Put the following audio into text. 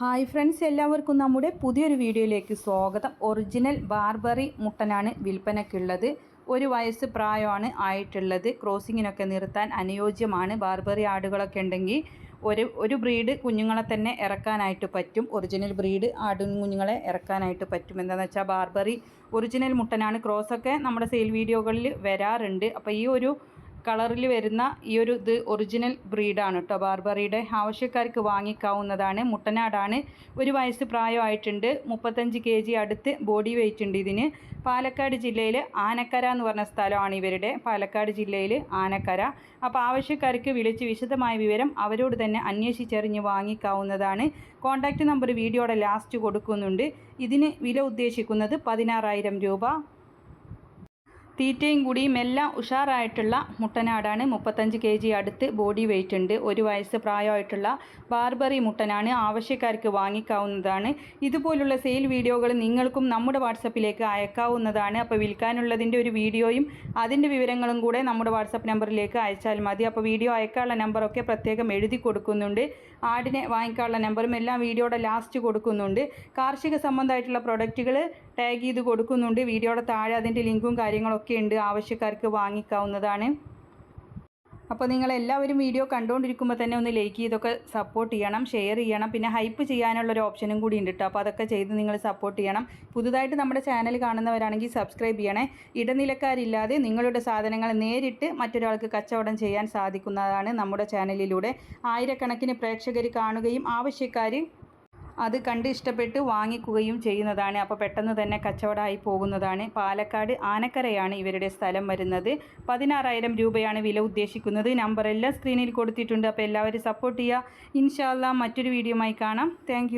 Hi friends എല്ലാവർക്കും നമ്മുടെ പുതിയൊരു വീഡിയോയിലേക്ക് സ്വാഗതം. ഒറിജിനൽ ബാർബറി മുട്ടനാണ് വിൽപ്പനയ്ക്കുള്ളത്. ഒരു വയസ്സ് പ്രായമാണ് ആയിട്ടുള്ളത്. ക്രോസിങ്ങിനൊക്കെ നിർത്താൻ അനുയോജ്യമാണ്. ബാർബറി ആടുകളൊക്കെ ഉണ്ടെങ്കിൽ ഒരു ഒരു ബ്രീഡ് കുഞ്ഞുങ്ങളെ തന്നെ ഇറക്കാനായിട്ട് പറ്റും. ഒറിജിനൽ ബ്രീഡ് ആടും കുഞ്ഞുങ്ങളെ ഇറക്കാനായിട്ട് പറ്റും. എന്താണെന്ന് വെച്ചാൽ ബാർബറി ഒറിജിനൽ മുട്ടനാണ്. ക്രോസൊക്കെ നമ്മുടെ സെയിൽ വീഡിയോകളിൽ വരാറുണ്ട്. അപ്പോൾ ഈ ഒരു കളറിൽ വരുന്ന ഈ ഒരു ഇത് ഒറിജിനൽ ബ്രീഡാണ് കേട്ടോ ബാർബറിയുടെ ആവശ്യക്കാർക്ക് വാങ്ങിക്കാവുന്നതാണ്. മുട്ടനാടാണ്. ഒരു വയസ്സ് പ്രായമായിട്ടുണ്ട്. മുപ്പത്തഞ്ച് കെ ജി അടുത്ത് ബോഡി വെയിറ്റ് ഉണ്ട് ഇതിന്. പാലക്കാട് ജില്ലയിൽ ആനക്കര എന്ന് പറഞ്ഞ സ്ഥലമാണ് ഇവരുടെ. പാലക്കാട് ജില്ലയിൽ ആനക്കര. അപ്പോൾ ആവശ്യക്കാർക്ക് വിളിച്ച് വിശദമായ വിവരം അവരോട് തന്നെ അന്വേഷിച്ചറിഞ്ഞ് വാങ്ങിക്കാവുന്നതാണ്. കോൺടാക്റ്റ് നമ്പർ വീഡിയോയുടെ ലാസ്റ്റ് കൊടുക്കുന്നുണ്ട്. ഇതിന് വില ഉദ്ദേശിക്കുന്നത് പതിനാറായിരം രൂപ. തീറ്റയും കൂടിയും എല്ലാം ഉഷാറായിട്ടുള്ള മുട്ടനാടാണ്. മുപ്പത്തഞ്ച് കെ ജി അടുത്ത് ബോഡി വെയിറ്റ് ഉണ്ട്. ഒരു വയസ്സ് പ്രായമായിട്ടുള്ള ബാർബറി മുട്ടനാണ് ആവശ്യക്കാർക്ക് വാങ്ങിക്കാവുന്നതാണ്. ഇതുപോലുള്ള സെയിൽ വീഡിയോകൾ നിങ്ങൾക്കും നമ്മുടെ വാട്സപ്പിലേക്ക് അയക്കാവുന്നതാണ്. അപ്പോൾ വിൽക്കാനുള്ളതിന്റെ ഒരു വീഡിയോയും അതിന്റെ വിവരങ്ങളും കൂടെ നമ്മുടെ വാട്സപ്പ് നമ്പറിലേക്ക് അയച്ചാൽ മതി. അപ്പോൾ വീഡിയോ അയക്കാനുള്ള നമ്പറൊക്കെ പ്രത്യേകം എഴുതി കൊടുക്കുന്നുണ്ട്. ആടിനെ വാങ്ങിക്കാനുള്ള നമ്പറും എല്ലാം വീഡിയോയുടെ ലാസ്റ്റ് കൊടുക്കുന്നുണ്ട്. കാർഷിക സംബന്ധമായിട്ടുള്ള പ്രൊഡക്റ്റുകൾ ടാഗ് ചെയ്ത് കൊടുക്കുന്നുണ്ട്. വീഡിയോയുടെ താഴെ അതിന്റെ ലിങ്കും കാര്യങ്ങളൊക്കെ ഉണ്ട്. ആവശ്യക്കാർക്ക് വാങ്ങിക്കാവുന്നതാണ്. അപ്പോൾ നിങ്ങൾ എല്ലാവരും വീഡിയോ കണ്ടുകൊണ്ടിരിക്കുമ്പോൾ തന്നെ ഒന്ന് ലൈക്ക് ചെയ്തൊക്കെ സപ്പോർട്ട് ചെയ്യണം ഷെയർ ചെയ്യണം. പിന്നെ ഹൈപ്പ് ചെയ്യാനുള്ള ഒരു ഓപ്ഷനും കൂടി ഉണ്ട് കേട്ടോ അപ്പോൾ അതൊക്കെ ചെയ്ത് നിങ്ങൾ സപ്പോർട്ട് ചെയ്യണം. പുതുതായിട്ട് നമ്മുടെ ചാനൽ കാണുന്നവരാണെങ്കിൽ സബ്സ്ക്രൈബ് ചെയ്യണേ. ഇടനിലക്കാരില്ലാതെ നിങ്ങളുടെ സാധനങ്ങൾ നേരിട്ട് മറ്റൊരാൾക്ക് കച്ചവടം ചെയ്യാൻ സാധിക്കുന്നതാണ് നമ്മുടെ ചാനലിലൂടെ ആയിരക്കണക്കിന് പ്രേക്ഷകർ കാണുകയും ആവശ്യക്കാർ അത് കണ്ട് ഇഷ്ടപ്പെട്ട് വാങ്ങിക്കുകയും ചെയ്യുന്നതാണ്. അപ്പോൾ പെട്ടെന്ന് തന്നെ കച്ചവടമായി പോകുന്നതാണ്. പാലക്കാട് ആനക്കരയാണ് ഇവരുടെ സ്ഥലം വരുന്നത്. പതിനാറായിരം രൂപയാണ് വില ഉദ്ദേശിക്കുന്നത്. നമ്പർ എല്ലാം സ്ക്രീനിൽ കൊടുത്തിട്ടുണ്ട്. അപ്പോൾ എല്ലാവരും സപ്പോർട്ട് ചെയ്യുക. ഇൻഷാല്ല മറ്റൊരു വീഡിയോയുമായി കാണാം. താങ്ക്